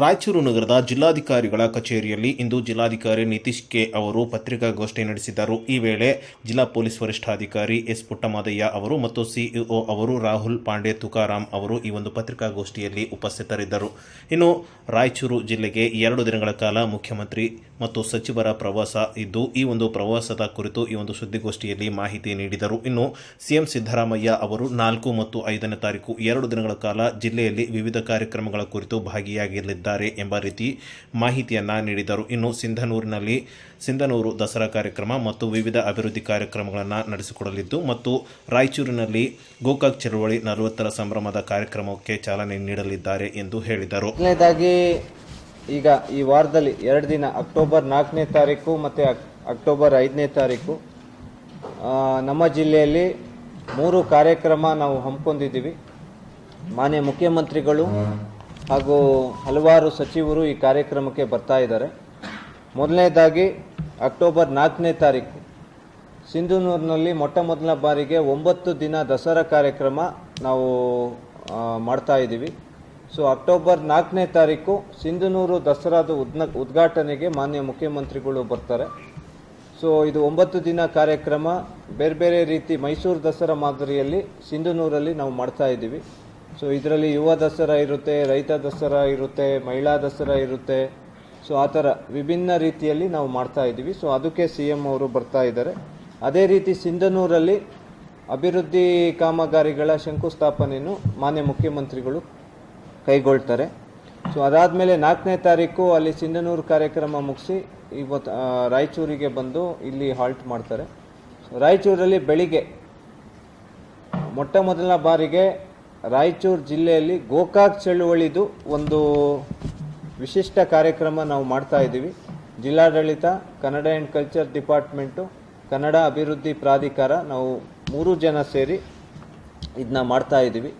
ರಾಯಚೂರು ನಗರದ ಜಿಲ್ಲಾಧಿಕಾರಿಗಳ ಕಚೇರಿಯಲ್ಲಿ ಇಂದು ಜಿಲ್ಲಾಧಿಕಾರಿ ನಿತೀಶ್ ಕೆ ಅವರು ಪತ್ರಿಕಾಗೋಷ್ಠಿ ನಡೆಸಿದರು. ಈ ವೇಳೆ ಜಿಲ್ಲಾ ಪೊಲೀಸ್ ವರಿಷ್ಠಾಧಿಕಾರಿ ಎಸ್ ಪುಟ್ಟಮಾದಯ್ಯ ಅವರು ಮತ್ತು ಸಿಇಒ ಅವರು ರಾಹುಲ್ ಪಾಂಡೆ ತುಕಾರಾಮ್ ಅವರು ಈ ಒಂದು ಪತ್ರಿಕಾಗೋಷ್ಠಿಯಲ್ಲಿ ಉಪಸ್ಥಿತರಿದ್ದರು. ಇನ್ನು ರಾಯಚೂರು ಜಿಲ್ಲೆಗೆ ಎರಡು ದಿನಗಳ ಕಾಲ ಮುಖ್ಯಮಂತ್ರಿ ಮತ್ತು ಸಚಿವರ ಪ್ರವಾಸ ಇದ್ದು, ಈ ಒಂದು ಪ್ರವಾಸದ ಕುರಿತು ಈ ಒಂದು ಸುದ್ದಿಗೋಷ್ಠಿಯಲ್ಲಿ ಮಾಹಿತಿ ನೀಡಿದರು. ಇನ್ನು, ಸಿಎಂ ಸಿದ್ದರಾಮಯ್ಯ ಅವರು ನಾಲ್ಕು ಮತ್ತು ಐದನೇ ತಾರೀಕು ಎರಡು ದಿನಗಳ ಕಾಲ ಜಿಲ್ಲೆಯಲ್ಲಿ ವಿವಿಧ ಕಾರ್ಯಕ್ರಮಗಳ ಕುರಿತು ಭಾಗಿಯಾಗಲಿದ್ದಾರೆ ಎಂಬ ರೀತಿ ಮಾಹಿತಿಯನ್ನು ನೀಡಿದರು. ಇನ್ನು, ಸಿಂಧನೂರಿನಲ್ಲಿ ಸಿಂಧನೂರು ದಸರಾ ಕಾರ್ಯಕ್ರಮ ಮತ್ತು ವಿವಿಧ ಅಭಿವೃದ್ಧಿ ಕಾರ್ಯಕ್ರಮಗಳನ್ನು ನಡೆಸಿಕೊಡಲಿದ್ದು ಮತ್ತು ರಾಯಚೂರಿನಲ್ಲಿ ಗೋಕಾಕ್ ಚಳುವಳಿ ನಲವತ್ತರ ಸಂಭ್ರಮದ ಕಾರ್ಯಕ್ರಮಕ್ಕೆ ಚಾಲನೆ ನೀಡಲಿದ್ದಾರೆ ಎಂದು ಹೇಳಿದರು. ಈಗ ಈ ವಾರದಲ್ಲಿ ಎರಡು ದಿನ, ಅಕ್ಟೋಬರ್ ನಾಲ್ಕನೇ ತಾರೀಕು ಮತ್ತು ಅಕ್ಟೋಬರ್ ಐದನೇ ತಾರೀಕು. ನಮ್ಮ ಜಿಲ್ಲೆಯಲ್ಲಿ ಮೂರು ಕಾರ್ಯಕ್ರಮ ನಾವು ಹಮ್ಮಿಕೊಂಡಿದ್ದೀವಿ. ಮಾನ್ಯ ಮುಖ್ಯಮಂತ್ರಿಗಳು ಹಾಗೂ ಹಲವಾರು ಸಚಿವರು ಈ ಕಾರ್ಯಕ್ರಮಕ್ಕೆ ಬರ್ತಾ ಇದ್ದಾರೆ. ಮೊದಲನೇದಾಗಿ, ಅಕ್ಟೋಬರ್ ನಾಲ್ಕನೇ ತಾರೀಕು. ಸಿಂಧುನೂರಿನಲ್ಲಿ ಮೊಟ್ಟ ಮೊದಲ ಬಾರಿಗೆ ಒಂಬತ್ತು ದಿನ ದಸರಾ ಕಾರ್ಯಕ್ರಮ ನಾವು ಮಾಡ್ತಾ ಇದ್ದೀವಿ. ಸೊ ಅಕ್ಟೋಬರ್ ನಾಲ್ಕನೇ ತಾರೀಕು ಸಿಂಧನೂರು ದಸರಾದ ಉದ್ನ ಉದ್ಘಾಟನೆಗೆ ಮಾನ್ಯ ಮುಖ್ಯಮಂತ್ರಿಗಳು ಬರ್ತಾರೆ. ಸೊ ಇದು ಒಂಬತ್ತು ದಿನ ಕಾರ್ಯಕ್ರಮ. ಬೇರೆ ಬೇರೆ ರೀತಿ ಮೈಸೂರು ದಸರಾ ಮಾದರಿಯಲ್ಲಿ ಸಿಂಧನೂರಲ್ಲಿ ನಾವು ಮಾಡ್ತಾ ಇದ್ದೀವಿ. ಸೊ ಇದರಲ್ಲಿ ಯುವ ದಸರಾ ಇರುತ್ತೆ, ರೈತ ದಸರಾ ಇರುತ್ತೆ, ಮಹಿಳಾ ದಸರಾ ಇರುತ್ತೆ. ಸೊ ಆ ಥರ ವಿಭಿನ್ನ ರೀತಿಯಲ್ಲಿ ನಾವು ಮಾಡ್ತಾ ಇದ್ದೀವಿ. ಸೊ ಅದಕ್ಕೆ ಸಿ ಎಂ ಅವರು ಬರ್ತಾ ಇದ್ದಾರೆ. ಅದೇ ರೀತಿ ಸಿಂಧನೂರಲ್ಲಿ ಅಭಿವೃದ್ಧಿ ಕಾಮಗಾರಿಗಳ ಶಂಕುಸ್ಥಾಪನೆಯನ್ನು ಮಾನ್ಯ ಮುಖ್ಯಮಂತ್ರಿಗಳು ಕೈಗೊಳ್ತಾರೆ. ಸೊ ಅದಾದಮೇಲೆ ನಾಲ್ಕನೇ ತಾರೀಕು ಅಲ್ಲಿ ಸಿಂಧನೂರು ಕಾರ್ಯಕ್ರಮ ಮುಗಿಸಿ ಇವತ್ತು ರಾಯಚೂರಿಗೆ ಬಂದು ಇಲ್ಲಿ ಹಾಲ್ಟ್ ಮಾಡ್ತಾರೆ. ರಾಯಚೂರಲ್ಲಿ ಬೆಳಿಗ್ಗೆ, ಮೊಟ್ಟ ಮೊದಲ ಬಾರಿಗೆ ರಾಯಚೂರು ಜಿಲ್ಲೆಯಲ್ಲಿ ಗೋಕಾಕ್ ಚಳುವಳಿದು ಒಂದು ವಿಶಿಷ್ಟ ಕಾರ್ಯಕ್ರಮ ನಾವು ಮಾಡ್ತಾ ಇದ್ದೀವಿ. ಜಿಲ್ಲಾಡಳಿತ, Kannada and culture department, Kannada ಅಭಿವೃದ್ಧಿ ಪ್ರಾಧಿಕಾರ, ನಾವು ಮೂರು ಜನ ಸೇರಿ ಇದನ್ನ ಮಾಡ್ತಾ ಇದ್ದೀವಿ.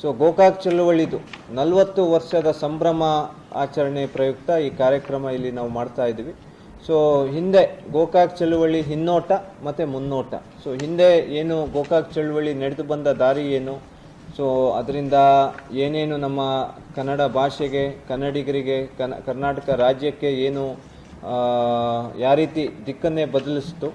ಸೊ ಗೋಕಾಕ್ ಚಳುವಳಿದು ನಲವತ್ತು ವರ್ಷದ ಸಂಭ್ರಮ ಆಚರಣೆ ಪ್ರಯುಕ್ತ ಈ ಕಾರ್ಯಕ್ರಮ ಇಲ್ಲಿ ನಾವು ಮಾಡ್ತಾ ಇದ್ದೀವಿ. ಸೊ ಹಿಂದೆ ಗೋಕಾಕ್ ಚಳುವಳಿ ಹಿನ್ನೋಟ ಮತ್ತು ಮುನ್ನೋಟ. ಸೊ ಹಿಂದೆ ಏನು ಗೋಕಾಕ್ ಚಳುವಳಿ ನಡೆದು ಬಂದ ದಾರಿ ಏನು? ಸೊ ಅದರಿಂದ ಏನೇನು ನಮ್ಮ ಕನ್ನಡ ಭಾಷೆಗೆ, ಕನ್ನಡಿಗರಿಗೆ, ಕನ, ಕರ್ನಾಟಕ ರಾಜ್ಯಕ್ಕೆ ಏನು ಯಾವ ರೀತಿ ದಿಕ್ಕನ್ನೇ ಬದಲಿಸ್ತು?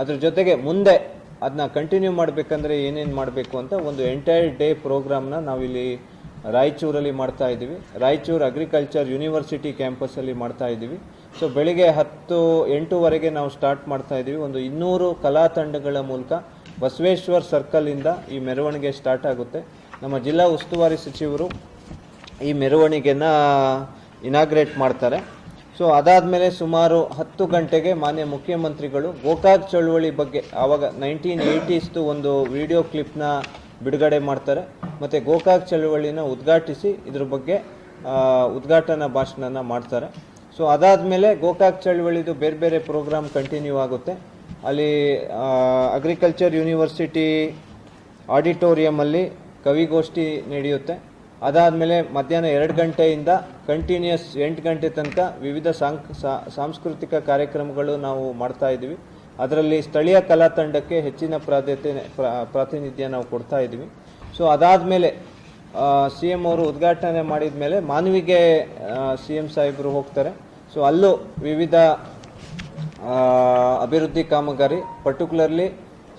ಅದ್ರ ಜೊತೆಗೆ ಮುಂದೆ ಅದನ್ನ ಕಂಟಿನ್ಯೂ ಮಾಡಬೇಕಂದ್ರೆ ಏನೇನು ಮಾಡಬೇಕು ಅಂತ ಒಂದು ಎಂಟೈರ್ ಡೇ ಪ್ರೋಗ್ರಾಮ್ನ ನಾವಿಲ್ಲಿ ರಾಯಚೂರಲ್ಲಿ ಮಾಡ್ತಾ ಇದ್ದೀವಿ. ರಾಯಚೂರು ಅಗ್ರಿಕಲ್ಚರ್ ಯೂನಿವರ್ಸಿಟಿ ಕ್ಯಾಂಪಸಲ್ಲಿ ಮಾಡ್ತಾ ಇದ್ದೀವಿ. ಸೊ ಬೆಳಿಗ್ಗೆ ಹತ್ತು, ಎಂಟೂವರೆಗೆ ನಾವು ಸ್ಟಾರ್ಟ್ ಮಾಡ್ತಾ ಇದ್ದೀವಿ. ಒಂದು ಇನ್ನೂರು ಕಲಾ ತಂಡಗಳ ಮೂಲಕ ಬಸವೇಶ್ವರ್ ಸರ್ಕಲಿಂದ ಈ ಮೆರವಣಿಗೆ ಸ್ಟಾರ್ಟ್ ಆಗುತ್ತೆ. ನಮ್ಮ ಜಿಲ್ಲಾ ಉಸ್ತುವಾರಿ ಸಚಿವರು ಈ ಮೆರವಣಿಗೆನ ಇನಾಗ್ರೇಟ್ ಮಾಡ್ತಾರೆ. ಸೊ ಅದಾದಮೇಲೆ ಸುಮಾರು ಹತ್ತು ಗಂಟೆಗೆ ಮಾನ್ಯ ಮುಖ್ಯಮಂತ್ರಿಗಳು ಗೋಕಾಕ್ ಚಳುವಳಿ ಬಗ್ಗೆ ಆವಾಗ ನೈನ್ಟೀನ್ ಏಯ್ಟೀಸ್ದು ಒಂದು ವಿಡಿಯೋ ಕ್ಲಿಪ್ನ ಬಿಡುಗಡೆ ಮಾಡ್ತಾರೆ. ಮತ್ತು ಗೋಕಾಕ್ ಚಳುವಳಿನ ಉದ್ಘಾಟಿಸಿ ಇದ್ರ ಬಗ್ಗೆ ಉದ್ಘಾಟನಾ ಭಾಷಣನ ಮಾಡ್ತಾರೆ. ಸೊ ಅದಾದಮೇಲೆ ಗೋಕಾಕ್ ಚಳುವಳಿದು ಬೇರೆ ಬೇರೆ ಪ್ರೋಗ್ರಾಮ್ ಕಂಟಿನ್ಯೂ ಆಗುತ್ತೆ. ಅಲ್ಲಿ ಅಗ್ರಿಕಲ್ಚರ್ ಯೂನಿವರ್ಸಿಟಿ ಆಡಿಟೋರಿಯಮಲ್ಲಿ ಕವಿಗೋಷ್ಠಿ ನಡೆಯುತ್ತೆ. ಅದಾದಮೇಲೆ ಮಧ್ಯಾಹ್ನ ಎರಡು ಗಂಟೆಯಿಂದ ಕಂಟಿನ್ಯೂಸ್ ಎಂಟು ಗಂಟೆ ತನಕ ವಿವಿಧ ಸಾಂಕ್ ಸಾಂಸ್ಕೃತಿಕ ಕಾರ್ಯಕ್ರಮಗಳು ನಾವು ಮಾಡ್ತಾ ಇದ್ದೀವಿ. ಅದರಲ್ಲಿ ಸ್ಥಳೀಯ ಕಲಾ ತಂಡಕ್ಕೆ ಹೆಚ್ಚಿನ ಪ್ರಾಧಾನ್ಯತೆ ಪ್ರಾ- ಪ್ರಾತಿನಿಧ್ಯ ನಾವು ಕೊಡ್ತಾ ಇದ್ದೀವಿ. ಸೊ ಅದಾದಮೇಲೆ ಸಿ ಎಂ ಅವರು ಉದ್ಘಾಟನೆ ಮಾಡಿದ ಮೇಲೆ ಮಾನವಿಗೆ ಸಿ ಎಂ ಸಾಹೇಬರು ಹೋಗ್ತಾರೆ. ಸೊ ಅಲ್ಲೂ ವಿವಿಧ ಅಭಿವೃದ್ಧಿ ಕಾಮಗಾರಿ ಪರ್ಟಿಕ್ಯುಲರ್ಲಿ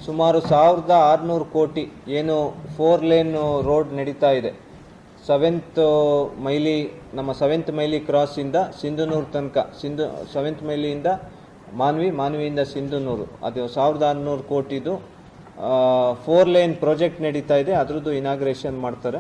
ಸುಮಾರು ಸಾವಿರದ ಆರುನೂರು ಕೋಟಿ ಏನು ಫೋರ್ ಲೇನ್ ರೋಡ್ ನಡೀತಾ ಇದೆ. ಸೆವೆಂತ್ ಮೈಲಿ, ನಮ್ಮ ಸೆವೆಂತ್ ಮೈಲಿ ಕ್ರಾಸಿಂದ ಸಿಂಧುನೂರು ತನಕ, ಸಿಂಧು, ಸೆವೆಂತ್ ಮೈಲಿಯಿಂದ ಮಾನ್ವಿ, ಮಾನ್ವಿಯಿಂದ ಸಿಂಧುನೂರು. ಅದು ಸಾವಿರದ ಆರುನೂರು ಕೋಟಿದು ಫೋರ್ ಲೈನ್ ಪ್ರಾಜೆಕ್ಟ್ ನಡೀತಾ ಇದೆ. ಅದರದ್ದು ಇನಾಗ್ರೇಷನ್ ಮಾಡ್ತಾರೆ.